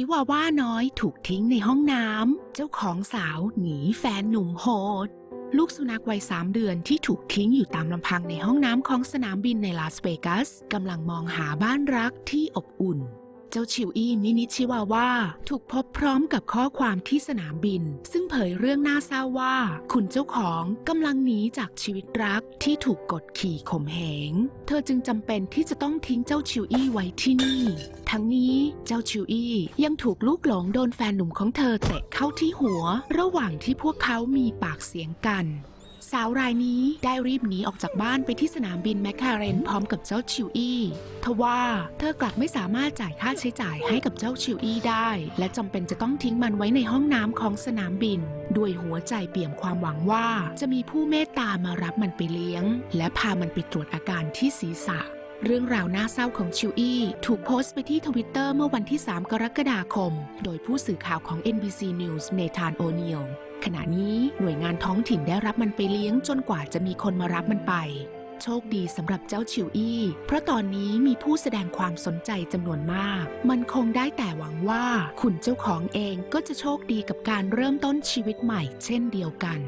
ชิวาว่าน้อยถูกทิ้งในห้องน้ำ เจ้าของสาวหนีแฟนหนุ่มโหด ลูกสุนัขวัยสามเดือนที่ถูกทิ้งอยู่ตามลำพังในห้องน้ำของสนามบินในลาสเวกัสกำลังมองหาบ้านรักที่อบอุ่น เจ้าชิวอี้มินิชิวาว่าถูกพบพร้อมกับข้อความที่สนามบิน ซึ่งเผยเรื่องน่าเศร้าว่า คุณเจ้าของกำลังหนีจากชีวิตรักที่ถูกกดขี่ข่มเหง เธอจึงจำเป็นที่จะต้องทิ้งเจ้าชิวอี้ไว้ที่นี่ ทั้งนี้เจ้าชิวอี้ยังถูกลูกหลงโดนแฟนหนุ่มของเธอเตะเข้าที่หัว ระหว่างที่พวกเขามีปากเสียงกัน สาวรายนี้ได้รีบหนีออกจากบ้านไปที่สนามบินแมคคาเรนพร้อมกับเจ้าชิวอี้ทว่าเธอกลับไม่สามารถจ่ายค่าใช้จ่ายให้กับเจ้าชิวอี้ได้ และจำเป็นจะต้องทิ้งมันไว้ในห้องน้ำของสนามบิน ด้วยหัวใจเปี่ยมความหวังว่าจะมีผู้เมตตามารับมันไปเลี้ยง และพามันไปตรวจอาการที่ศีรษะ เรื่องราวน่าเศร้าของชิวอี้ถูกโพสต์ไปที่ทวิตเตอร์เมื่อวันที่ 3 กรกฎาคม โดยผู้สื่อข่าวของ NBC News เนธานโอเนียลขณะนี้หน่วยงานท้องถิ่นได้รับมันไปเลี้ยงจนกว่าจะมีคนมารับมันไป โชคดีสำหรับเจ้าชิวอี้ เพราะตอนนี้มีผู้แสดงความสนใจจำนวนมาก มันคงได้แต่หวังว่า คุณเจ้าของเองก็จะโชคดีกับการเริ่มต้นชีวิตใหม่ เช่นเดียวกัน